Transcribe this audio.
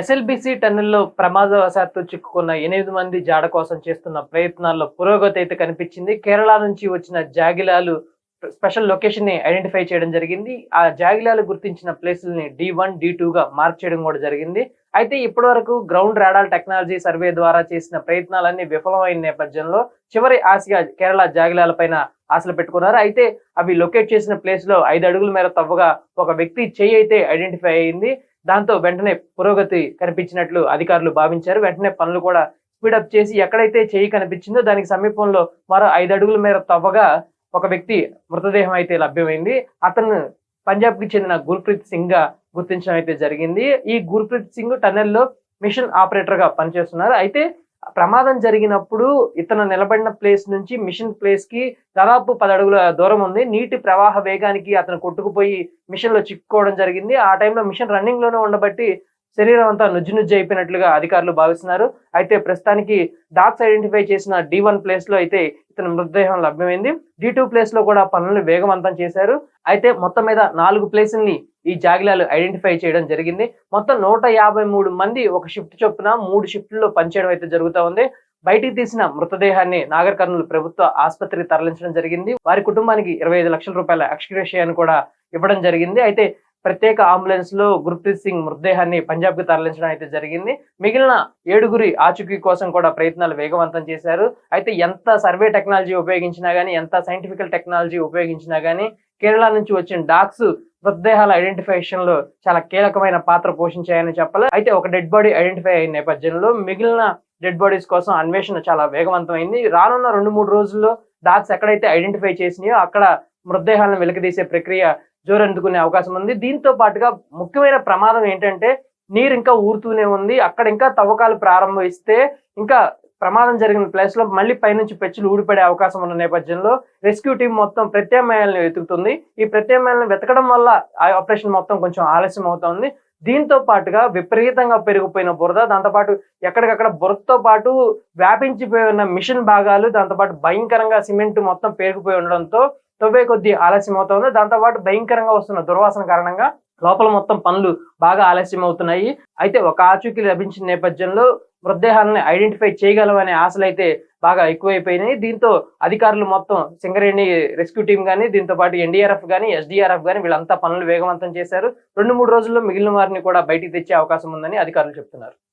SLBC టన్నుల్లో ప్రమాదవశాత్తు చిక్కుకున్న ఎనిమిది మంది జాడ కోసం చేస్తున్న ప్రయత్నాల్లో పురోగతి అయితే కనిపించింది. కేరళ నుంచి వచ్చిన జాగిలాలు స్పెషల్ లొకేషన్ని ఐడెంటిఫై చేయడం జరిగింది. ఆ జాగిలాలు గుర్తించిన ప్లేసుల్ని డి వన్ డి టూగా గా మార్క్ చేయడం కూడా జరిగింది. అయితే ఇప్పటి వరకు గ్రౌండ్ రాడాల్ టెక్నాలజీ సర్వే ద్వారా చేసిన ప్రయత్నాలన్నీ విఫలమైన నేపథ్యంలో చివరి ఆశగా కేరళ జాగిలాల పైన ఆశలు పెట్టుకున్నారు. అయితే అవి లొకేట్ చేసిన ప్లేస్లో ఐదు అడుగుల మేర తవ్వగా ఒక వ్యక్తి చేయి అయితే ఐడెంటిఫై అయింది. దాంతో వెంటనే పురోగతి కనిపించినట్లు అధికారులు భావించారు. వెంటనే పనులు కూడా స్పీడప్ చేసి ఎక్కడైతే చేయి కనిపించిందో దానికి సమీపంలో మరో ఐదు అడుగుల మేర తవ్వగా ఒక వ్యక్తి మృతదేహం అయితే లభ్యమైంది. అతను పంజాబ్కి చెందిన గుర్ప్రీత్ సింగ్గా గుర్తించడం అయితే జరిగింది. ఈ గుర్ప్రీత్ సింగ్ టన్నెల్లో మిషన్ ఆపరేటర్గా పనిచేస్తున్నారు. అయితే ప్రమాదం జరిగినప్పుడు ఇతను నిలబడిన ప్లేస్ నుంచి మిషన్ ప్లేస్కి దాదాపు పది అడుగుల దూరం ఉంది. నీటి ప్రవాహ వేగానికి అతను కొట్టుకుపోయి మిషన్లో చిక్కుకోవడం జరిగింది. ఆ టైంలో మిషన్ రన్నింగ్లోనే ఉండబట్టి శరీరం అంతా నుజ్జు నుజ్జు అయిపోయినట్లుగా అధికారులు భావిస్తున్నారు. అయితే ప్రస్తుతానికి డాక్స్ ఐడెంటిఫై చేసిన డి వన్ ప్లేస్లో అయితే ఇతని మృతదేహం లభ్యమైంది. డి టూ ప్లేస్లో కూడా పనులు వేగవంతం చేశారు. అయితే మొత్తం మీద నాలుగు ప్లేసుల్ని ఈ జాగిలాలు ఐడెంటిఫై చేయడం జరిగింది. మొత్తం నూట యాభై మూడు మంది ఒక షిఫ్ట్ చొప్పున మూడు షిఫ్ట్లో పనిచేయడం అయితే జరుగుతూ ఉంది. బయటికి తీసిన మృతదేహాన్ని నాగర్ కర్నూలు ప్రభుత్వ ఆసుపత్రికి తరలించడం జరిగింది. వారి కుటుంబానికి ఇరవై ఐదు లక్షల రూపాయల ఎక్స్క్రేషియాన్ని కూడా ఇవ్వడం జరిగింది. అయితే ప్రత్యేక అంబులెన్స్లో గుర్ప్రీత్ సింగ్ మృతదేహాన్ని పంజాబ్కి తరలించడం అయితే జరిగింది. మిగిలిన ఏడుగురి ఆచూకీ కోసం కూడా ప్రయత్నాలు వేగవంతం చేశారు. అయితే ఎంత సర్వే టెక్నాలజీ ఉపయోగించినా గానీ ఎంత సైంటిఫికల్ టెక్నాలజీ ఉపయోగించినా గానీ కేరళ నుంచి వచ్చిన డాక్స్ మృతదేహాల ఐడెంటిఫికేషన్లో చాలా కీలకమైన పాత్ర పోషించాయని చెప్పాలి. అయితే ఒక డెడ్ బాడీ ఐడెంటిఫై అయిన నేపథ్యంలో మిగిలిన డెడ్ బాడీస్ కోసం అన్వేషణ చాలా వేగవంతమైంది. రానున్న రెండు మూడు రోజుల్లో డాక్స్ ఎక్కడైతే ఐడెంటిఫై చేసినాయో అక్కడ మృతదేహాలను వెలికితీసే ప్రక్రియ జోరందుకునే అవకాశం ఉంది. దీంతో పాటుగా ముఖ్యమైన ప్రమాదం ఏంటంటే నీరు ఇంకా ఊరుతూనే ఉంది. అక్కడ ఇంకా తవ్వకాలు ప్రారంభిస్తే ఇంకా ప్రమాదం జరిగిన ప్లేస్లో మళ్ళీ పైనుంచి పెచ్చులు ఊడిపడే అవకాశం ఉన్న నేపథ్యంలో రెస్క్యూ టీం మొత్తం ప్రత్యామ్నాయాలను వెతుకుతుంది. ఈ ప్రత్యామ్నాయాలను వెతకడం వల్ల ఆ ఆపరేషన్ మొత్తం కొంచెం ఆలస్యం అవుతుంది. దీంతో పాటుగా విపరీతంగా పెరిగిపోయిన బురద దాంతోపాటు ఎక్కడికక్కడ బురదతో పాటు వ్యాపించిపోయి ఉన్న మిషన్ భాగాలు దాంతోపాటు భయంకరంగా సిమెంట్ మొత్తం పేరుకుపోయి ఉండడంతో తవ్వే కొద్దీ ఆలస్యం అవుతుంది. దాంతోపాటు భయంకరంగా వస్తున్న దుర్వాసన కారణంగా లోపల మొత్తం పనులు బాగా ఆలస్యం అవుతున్నాయి. అయితే ఒక ఆచూకీ లభించిన నేపథ్యంలో మృతదేహాలను ఐడెంటిఫై చేయగలమనే ఆశలు అయితే బాగా ఎక్కువైపోయినాయి. దీంతో అధికారులు మొత్తం సింగరేణి రెస్క్యూ టీం కానీ దీంతో పాటు ఎన్డీఆర్ఎఫ్ కానీ ఎస్డీఆర్ఎఫ్ కానీ వీళ్ళంతా పనులు వేగవంతం చేశారు. రెండు మూడు రోజుల్లో మిగిలిన వారిని కూడా బయటికి తెచ్చే అవకాశం ఉందని అధికారులు చెప్తున్నారు.